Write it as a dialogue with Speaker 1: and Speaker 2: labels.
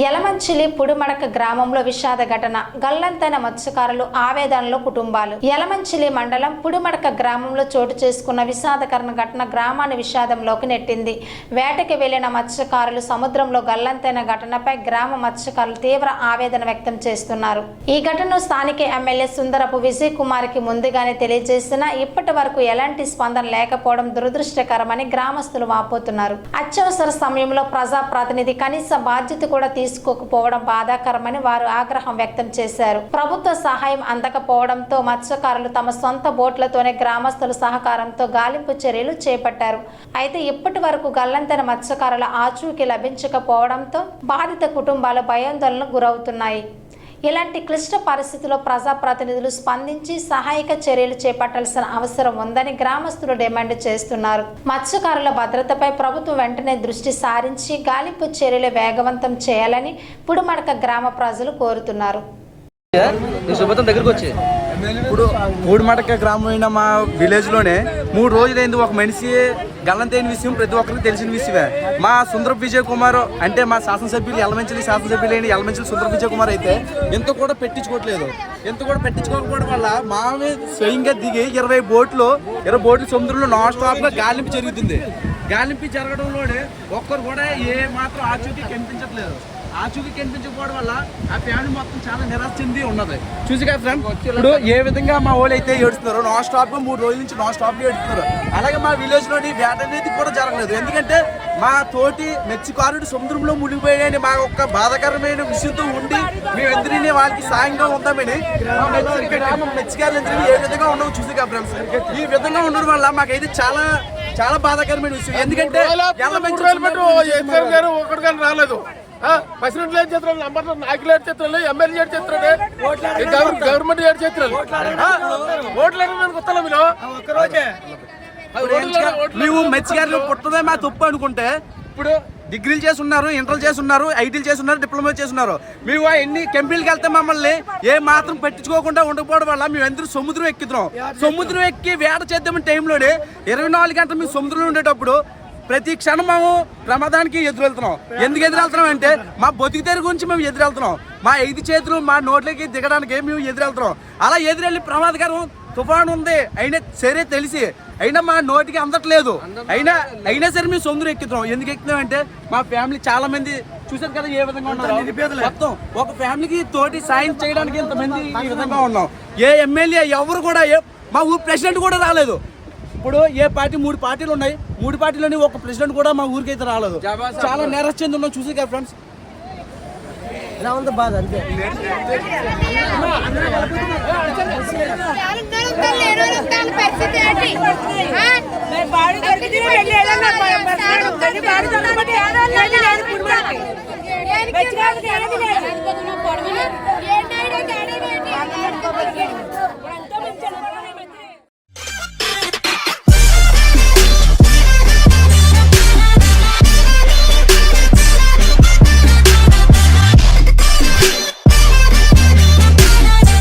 Speaker 1: యలమంచిలి పుడుమడక గ్రామంలో విషాద ఘటన. గల్లంతైన మత్స్యకారులు ఆవేదనలో కుటుంబాలు. యలమంచిలి మండలం పుడుమడక గ్రామంలో చోటు చేసుకున్న విషాదకరణ ఘటన గ్రామాన్ని విషాదంలోకి నెట్టింది. వేటకి వెళ్ళిన మత్స్యకారులు సముద్రంలో గల్లంతైన ఘటనపై గ్రామ మత్స్యకారులు తీవ్ర ఆవేదన వ్యక్తం చేస్తున్నారు. ఈ ఘటనను స్థానిక ఎమ్మెల్యే సుందరపు విజయ్ కుమార్కి ముందుగానే తెలియజేసినా ఇప్పటి వరకు ఎలాంటి స్పందన లేకపోవడం దురదృష్టకరమని గ్రామస్తులు వాపోతున్నారు. అత్యవసర సమయంలో ప్రజా ప్రతినిధి కనీస బాధ్యత కూడా తీసుకోకపోవడం బాధాకరమని వారు ఆగ్రహం వ్యక్తం చేశారు. ప్రభుత్వ సహాయం అందకపోవడంతో మత్స్యకారులు తమ సొంత బోట్లతోనే గ్రామస్తుల సహకారంతో గాలింపు చర్యలు చేపట్టారు. అయితే ఇప్పటి వరకు గల్లంతైన మత్స్యకారుల ఆచూకీ లభించకపోవడంతో బాధిత కుటుంబాలు భయాందోళనకు గురవుతున్నాయి. ఇలాంటి క్లిష్ట పరిస్థితుల్లో ప్రజాప్రతినిధులు స్పందించి సహాయక చర్యలు చేపట్టాల్సిన అవసరం ఉందని గ్రామస్తులు డిమాండ్ చేస్తున్నారు. మత్స్యకారుల భద్రతపై ప్రభుత్వం వెంటనే దృష్టి సారించి గాలింపు చర్యలు వేగవంతం చేయాలని పుడుమడక గ్రామ ప్రజలు కోరుతున్నారు.
Speaker 2: దగ్గరకు వచ్చి.
Speaker 3: ఇప్పుడు గ్రామమైన మా విలేజ్లోనే మూడు రోజులైంది ఒక మనిషి గల్లంతైన విషయం ప్రతి ఒక్కరికి తెలిసిన విషయమే. మా సుందర విజయ్ కుమార్ అంటే మా శాసనసభ్యులు ఎలమంచిలి అయిన ఎలమంచిలి సుందర విజయ్ కుమార్ అయితే ఎంత కూడా పెట్టించుకోవట్లేదు. ఎంత కూడా పెట్టించుకోకపోవడం వల్ల మామే స్వయంగా దిగి ఇరవై బోట్లు ఇరవై బోట్లు సముద్రంలో నాన్ స్టాప్గా గాలింపు జరుగుతుంది. గాలింపు జరగడంలోనే ఒక్కరు కూడా ఏ మాత్రం ఆచూకీ కనిపించట్లేదు. ఆచూకీ కనిపించకపోవడం వల్ల ఆ ఫ్యామిలీ మొత్తం చాలా నిరాశ చెంది ఉన్నది. చూసి కదా ఫ్రెండ్ ఇప్పుడు ఏ విధంగా మా వాళ్ళు అయితే ఏడుస్తున్నారు నాన్ స్టాప్గా మూడు రోజుల నుంచి నాన్ స్టాప్ ఏడుస్తున్నారు. అలాగే మా విలేజ్లోని వేట అనేది కూడా జరగలేదు. ఎందుకంటే మా తోటి మెచ్చికారుడు సముద్రంలో మునిగిపోయాయని మా ఒక్క బాధాకరమైన విషయంతో ఉండి మేము ఎందరిని వాళ్ళకి సాయంగా ఉందామని గ్రామం ఏ విధంగా ఉండవు చూసి కదా ఫ్రెండ్స్ ఈ విధంగా ఉండడం వల్ల మాకైతే చాలా చాలా బాధాకరమైన విషయం. ఎందుకంటే
Speaker 4: గారు ఒకటి కానీ రాలేదు. ప్రెసిడెంట్ ఏం చేస్తున్నారు? నంబర్ నాయకులు ఏడు చేస్తున్నారు? ఎమ్మెల్యే ఏడు చేస్తున్నాడు గవర్నమెంట్ ఏడు చేస్తున్నారు? ఓట్లు అడగడానికి మీరు?
Speaker 3: మేము మెచ్చిగారులు పుట్టదే మా తప్పు అనుకుంటే ఇప్పుడు డిగ్రీలు చేస్తున్నారు ఇంటర్లు చేస్తున్నారు ఐటీలు చేస్తున్నారు డిప్లొమా చేస్తున్నారు. మేము ఎన్ని కంపెనీలకు వెళ్తే మమ్మల్ని ఏ మాత్రం పట్టించుకోకుండా ఉండకపోవడం వల్ల మేము అందరూ సముద్రం ఎక్కుతున్నాం. సముద్రం ఎక్కి వేట చేద్దామని టైంలోనే ఇరవై నాలుగు గంటలు మేము సముద్రంలో ఉండేటప్పుడు ప్రతి క్షణం మేము ప్రమాదానికి ఎదురెళ్తున్నాం. ఎందుకు ఎదురెళ్తున్నాం అంటే మా బతుకు తెరు గురించి మేము ఎదురెళ్తున్నాం. మా ఐదు చేతులు మా నోట్లోకి దిగడానికి మేము ఎదురెళ్తున్నాం. అలా ఎదురెళ్ళి ప్రమాదకరం తుఫాన్ ఉంది. అయినా సరే తెలిసి అయినా మా నోటికి అందట్లేదు. అయినా అయినా సరే మేము సొందరం ఎక్కుతున్నాం. ఎందుకు ఎక్కుతున్నాం అంటే మా ఫ్యామిలీ చాలా మంది చూసారు కదా ఏ విధంగా ఉన్నారు? మొత్తం ఒక ఫ్యామిలీకి తోటి సాయం చేయడానికి ఇంతమంది ఈ విధంగా ఉన్నాం? ఏ ఎమ్మెల్యే ఎవరు కూడా మా ఊరు ప్రెసిడెంట్ కూడా రాలేదు. ఇప్పుడు ఏ పార్టీ మూడు పార్టీలు ఉన్నాయి మూడు పార్టీలోని ఒక ప్రెసిడెంట్ కూడా మా ఊరికి అయితే రాలేదు చాలా నేరస్ చెంది ఉన్నాం చూసి కదా ఫ్రెండ్స్
Speaker 5: పరిస్థితి